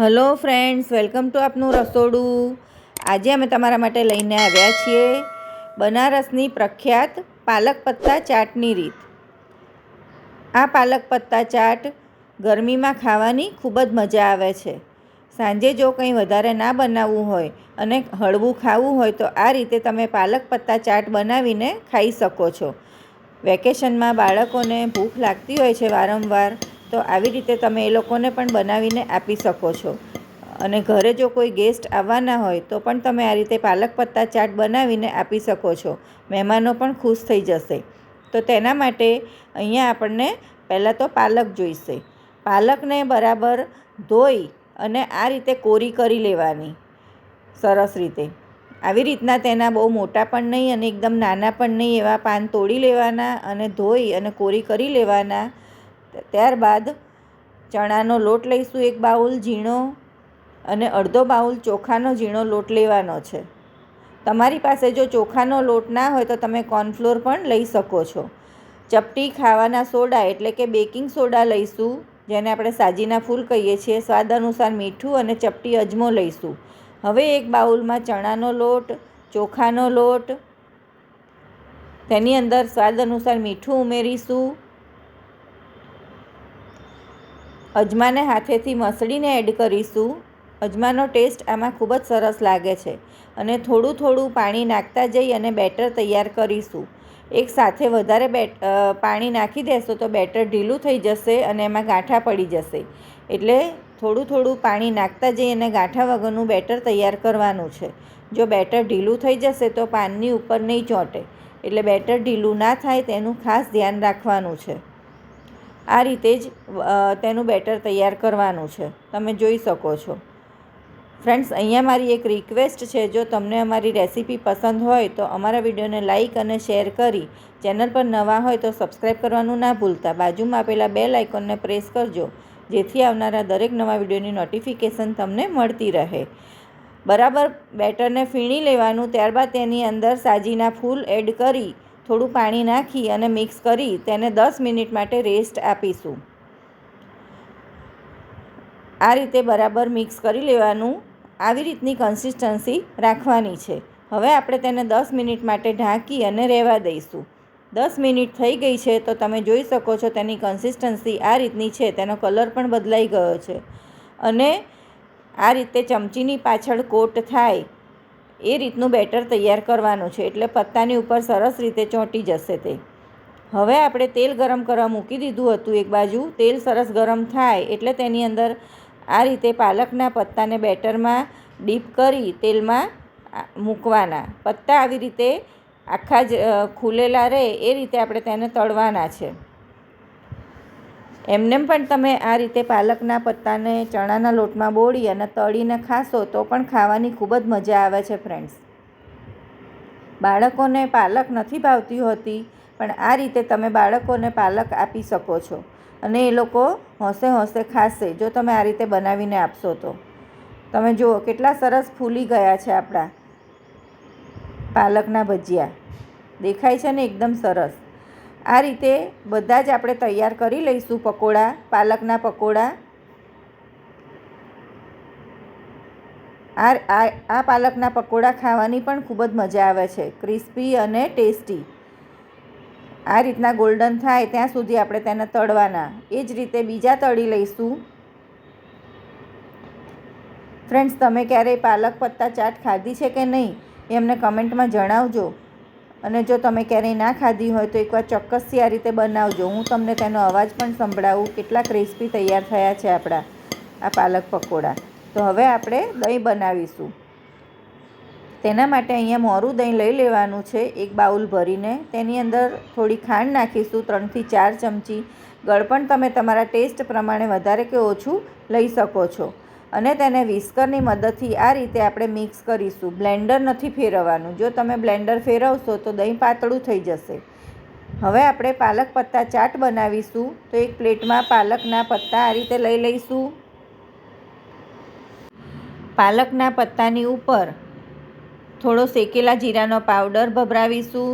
Hello friends, welcome to આપનું રસોડું. આજે અમે તમારા માટે લઈને આવ્યા છીએ બનારસની પ્રખ્યાત પાલક પત્તા ચાટની રીત. આ પાલક પત્તા ચાટ ગરમીમાં ખાવાની ખૂબ જ મજા આવે છે. સાંજે જો કંઈ વધારે ના બનાવવું હોય અને હળવું ખાવું હોય તો આ રીતે તમે પાલક પત્તા ચાટ બનાવીને ખાઈ શકો છો. વેકેશનમાં બાળકોને ભૂખ લાગતી હોય છે વારંવાર તો આવી રીતે તમે એ લોકોને પણ બનાવીને આપી શકો છો. અને ઘરે જો કોઈ ગેસ્ટ આવવાના હોય, તો પણ તમે આ રીતે પાલક પત્તા ચાટ બનાવીને આપી શકો છો. મહેમાનો પણ ખુશ થઈ જશે. તો તેના માટે અહીંયા આપણને પહેલાં તો પાલક જોઈશે. પાલકને બરાબર ધોઈ અને આ રીતે કોરી કરી લેવાની. સરસ રીતે. આવી રીતના તેના બહુ મોટા પણ નહીં અને એકદમ નાના પણ નહીં એવા પાન તોડી લેવાના અને ધોઈ અને કોરી કરી લેવાના. ત્યારબાદ ચણાનો લોટ લઈશું એક બાઉલ ઝીણો અને અડધો બાઉલ ચોખાનો ઝીણો લોટ લેવાનો છે. તમારી પાસે જો ચોખાનો લોટ ના હોય તો તમે કોર્નફ્લોર પણ લઈ શકો છો. ચપટી ખાવાના સોડા એટલે કે બેકિંગ સોડા લઈશું, જેને આપણે સાજીના ફૂલ કહીએ છીએ. સ્વાદ અનુસાર મીઠું અને ચપટી અજમો લઈશું. હવે એક બાઉલમાં ચણાનો લોટ, ચોખાનો લોટ, તેની અંદર સ્વાદ અનુસાર મીઠું ઉમેરીશું. અજમાને હાથેથી મસળીને એડ કરીશું. અજમાનો ટેસ્ટ આમાં ખૂબ જ સરસ લાગે છે અને થોડું થોડું પાણી નાખતા જઈ અને બેટર તૈયાર કરીશું. એક સાથે વધારે બેટ પાણી નાખી દેશો તો બેટર ઢીલું થઈ જશે અને એમાં ગાંઠા પડી જશે. એટલે થોડું થોડું પાણી નાખતા જઈ અને ગાંઠા વગરનું બેટર તૈયાર કરવાનું છે. જો બેટર ઢીલું થઈ જશે તો પાનની ઉપર નહીં ચોંટે. એટલે બેટર ઢીલું ના થાય તેનું ખાસ ધ્યાન રાખવાનું છે. આ રીતે જ તેનું બેટર તૈયાર કરવાનું છે. તમે જોઈ શકો છો. ફ્રેન્ડ્સ, અહીંયા મારી એક રિક્વેસ્ટ છે. જો તમને અમારી રેસીપી પસંદ હોય, તો અમારા વિડીયોને લાઇક અને શેર કરી, ચેનલ પર નવા હોય તો સબસ્ક્રાઈબ કરવાનું ના ભૂલતા. બાજુમાં આપેલા બે લાઇકોનને પ્રેસ કરજો, જેથી આવનારા દરેક નવા વિડીયોની નોટિફિકેશન તમને મળતી રહે. બરાબર બેટરને ફીણી લેવાનું, ત્યારબાદ તેની અંદર સાજીના ફૂલ એડ કરી થોડું પાણી નાખી અને મિક્સ કરી તેને દસ મિનિટ માટે રેસ્ટ આપીશું. આ રીતે બરાબર મિક્સ કરી લેવાનું. આવી રીતની કન્સિસ્ટન્સી રાખવાની છે. હવે આપણે તેને દસ મિનિટ માટે ઢાંકી અને રહેવા દઈશું. દસ મિનિટ થઈ ગઈ છે તો તમે જોઈ શકો છો તેની કન્સિસ્ટન્સી આ રીતની છે. તેનો કલર પણ બદલાઈ ગયો છે. અને આ રીતે ચમચીની પાછળ કોટ થાય. એ રીતનું બેટર તૈયાર કરવાનું છે, એટલે પત્તાની ઉપર સરસ રીતે ચોંટી જશે તે. હવે આપણે તેલ ગરમ કરવા મૂકી દીધું હતું એક બાજુ, તેલ સરસ ગરમ થાય એટલે તેની અંદર આ રીતે પાલકના પત્તાને બેટરમાં ડીપ કરી તેલમાં મૂકવાના. પત્તા આવી રીતે આખા જ ખુલેલા રહે એ રીતે આપણે તેને તળવાના છે. એમનેમ પણ તમે આ રીતે પાલકના પત્તાને ચણાના લોટમાં બોળી અને તળીને ખાશો તો પણ ખાવાની ખૂબ જ મજા આવે છે ફ્રેન્ડ્સ બાળકોને પાલક નથી ભાવતી હોતી, પણ આ રીતે તમે બાળકોને પાલક આપી શકો છો અને એ લોકો હોંશે હોંશે ખાશે જો તમે આ રીતે બનાવીને આપશો તો. તમે જુઓ કેટલા સરસ ફૂલી ગયા છે આપણા પાલકના ભજીયા. દેખાય છે ને એકદમ સરસ. આ રીતે બધા જ આપણે તૈયાર કરી લઈશું પકોડા, પાલકના પકોડા. આ આ પાલકના પકોડા ખાવાની પણ ખૂબ જ મજા આવે છે, ક્રિસ્પી અને ટેસ્ટી. આ રીતના ગોલ્ડન થાય ત્યાં સુધી આપણે તેને તળવાના. એ જ રીતે બીજા તળી લઈશું. ફ્રેન્ડ્સ, તમે ક્યારેય પાલક પત્તા ચાટ ખાધી છે કે નહીં? એ અમને કમેન્ટમાં જણાવજો. અને જો તમે ક્યારેય ના ખાધી હોય તો એકવાર ચોક્કસથી આ રીતે બનાવજો. હું તમને તેનો અવાજ પણ સંભળાવું કેટલા ક્રિસ્પી તૈયાર થયા છે આપણા, આ પાલક પકોડા. તો હવે આપણે દહીં બનાવીશું. તેના માટે અહીંયા મોરું દહીં લઈ લેવાનું છે, એક બાઉલ ભરીને. તેની અંદર થોડી ખાંડ નાખીશું, ત્રણથી ચાર ચમચી. ગળપણ તમે તમારા ટેસ્ટ પ્રમાણે વધારે કે ઓછું લઈ શકો છો. અને તેને વિસ્કરની મદદથી આ રીતે આપણે મિક્સ કરીશું. બ્લેન્ડર નથી ફેરવવાનું. જો તમે બ્લેન્ડર ફેરવશો તો દહીં પાતળું થઈ જશે. હવે આપણે પાલક પત્તા ચાટ બનાવીશું. તો એક પ્લેટમાં પાલકના પત્તા આ રીતે લઈ લઈશું. પાલકના પત્તાની ઉપર થોડો શેકેલા જીરાનો પાવડર ભભરાવીશું.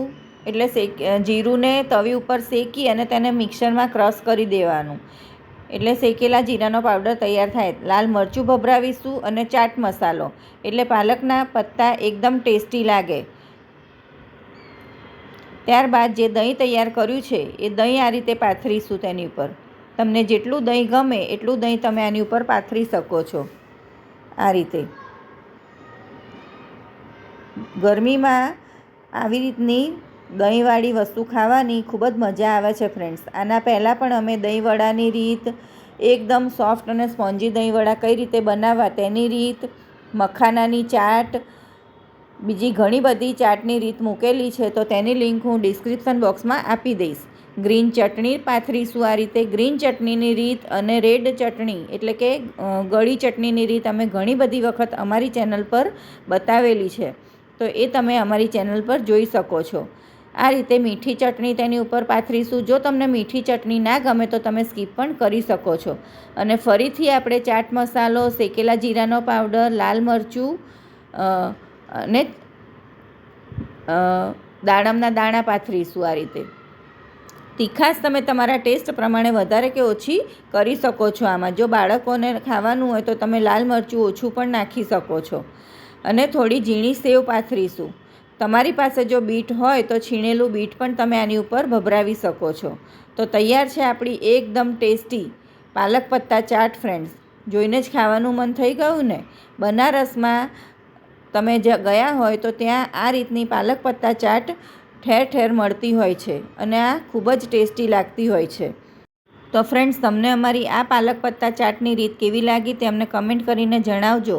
એટલે શેક, જીરુંને તવી ઉપર શેકી અને તેને મિક્સરમાં ક્રશ કરી દેવાનું. એટલે શેકેલા જીરાનો પાવડર તૈયાર થાય. લાલ મરચું ભભરાવીશું અને ચાટ મસાલો. એટલે પાલકના પત્તા એકદમ ટેસ્ટી લાગે. ત્યારબાદ જે દહીં તૈયાર કર્યું છે, એ દહીં આ રીતે પાથરીશું તેની ઉપર. તમને જેટલું દહીં ગમે, એટલું દહીં તમે આની ઉપર પાથરી શકો છો. આ રીતે. ગરમીમાં આવી રીતની દહીંવાળી વસ્તુ ખાવાની ખૂબ જ મજા આવે છે ફ્રેન્ડ્સ આના પહેલાં પણ અમે દહીંવડાની રીત એકદમ સોફ્ટ અને સ્પોન્જી દહીંવડા કઈ રીતે બનાવવા તેની રીત, મખાનાની ચાટ, બીજી ઘણી બધી ચાટની રીત મૂકેલી છે તો તેની લિંક હું ડિસ્ક્રિપ્શન બોક્સમાં આપી દઈશ. ગ્રીન ચટણી પાથરીશું આ રીતે? ગ્રીન ચટણીની રીત અને રેડ ચટણી એટલે કે ગળી ચટણીની રીત અમે ઘણી બધી વખત અમારી ચેનલ પર બતાવેલી છે. તો એ તમે અમારી ચેનલ પર જોઈ શકો છો. આ રીતે મીઠી ચટણી તેની ઉપર પાથરીશું. જો તમને મીઠી ચટણી ના ગમે તો તમે સ્કીપ પણ કરી શકો છો. અને ફરીથી આપણે ચાટ મસાલો, શેકેલા જીરાનો પાવડર, લાલ મરચું અને દાડમના દાણા પાથરીશું આ રીતે. તીખાશ તમે તમારા ટેસ્ટ પ્રમાણે વધારે કે ઓછી કરી શકો છો આમાં. જો બાળકોને ખાવાનું હોય તો તમે લાલ મરચું ઓછું પણ નાખી શકો છો. અને થોડી ઝીણી સેવ પાથરીશું. તમારી પાસે જો બીટ હોય તો છીણેલું બીટ પણ તમે આની ઉપર ભભરાવી શકો છો. તો તૈયાર છે આપણી એકદમ ટેસ્ટી પાલક પત્તા ચાટ ફ્રેન્ડ્સ જોઈને જ ખાવાનું મન થઈ ગયું ને? બનારસમાં તમે જ ગયા હોય તો ત્યાં આ રીતની પાલક પત્તા ચાટ ઠેર ઠેર મળતી હોય છે અને આ ખૂબ જ ટેસ્ટી લાગતી હોય છે. તો ફ્રેન્ડ્સ તમને અમારી આ પાલક પત્તા ચાટની રીત કેવી લાગી તે અમને કમેન્ટ કરીને જણાવજો.